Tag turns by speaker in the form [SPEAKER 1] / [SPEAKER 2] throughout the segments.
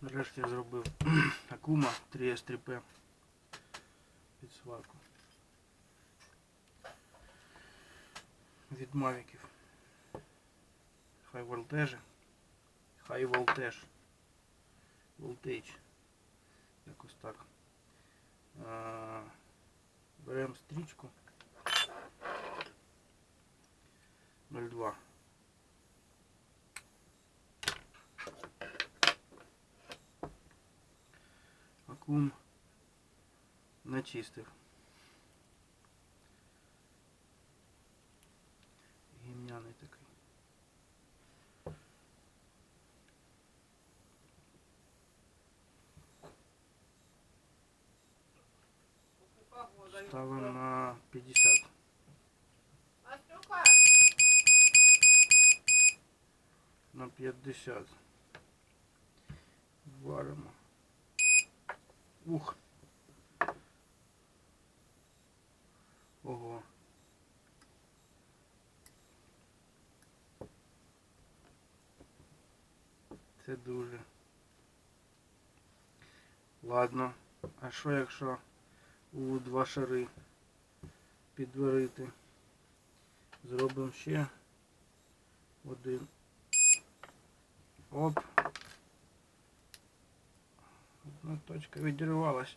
[SPEAKER 1] Нарешті я зробив Акума 3S3P під сварку. Від мавіків. Хай волтежі. Хай волтеж. Волтейдж. Якось так. Беремо стрічку 02. Акум не чистив. Гімняний такий. Ставимо на 50.
[SPEAKER 2] Настюха,
[SPEAKER 1] На 50. Варимо. Ух. Ого. Це дуже. Ладно. А що якщо у два шари підварити? Зробимо ще один. Оп. Одна точка відірвалась.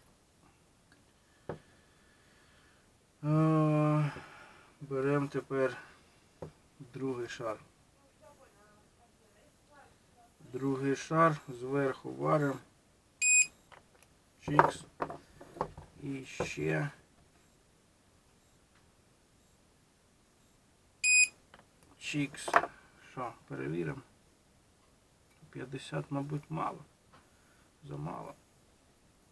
[SPEAKER 1] Беремо тепер другий шар. Другий шар зверху варимо. Чікс. І ще. Чікс. Що, перевіримо? 50, мабуть, мало. Замало.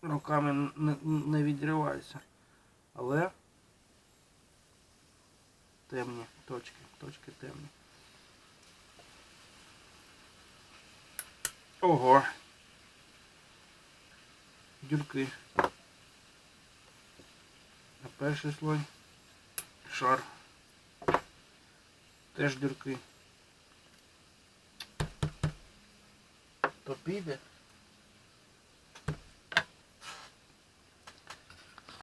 [SPEAKER 1] Руками не, не. Але темні точки. Точки темні. Ого. Дюрки. А перший слой. Шар. Теж дюрки. То піде.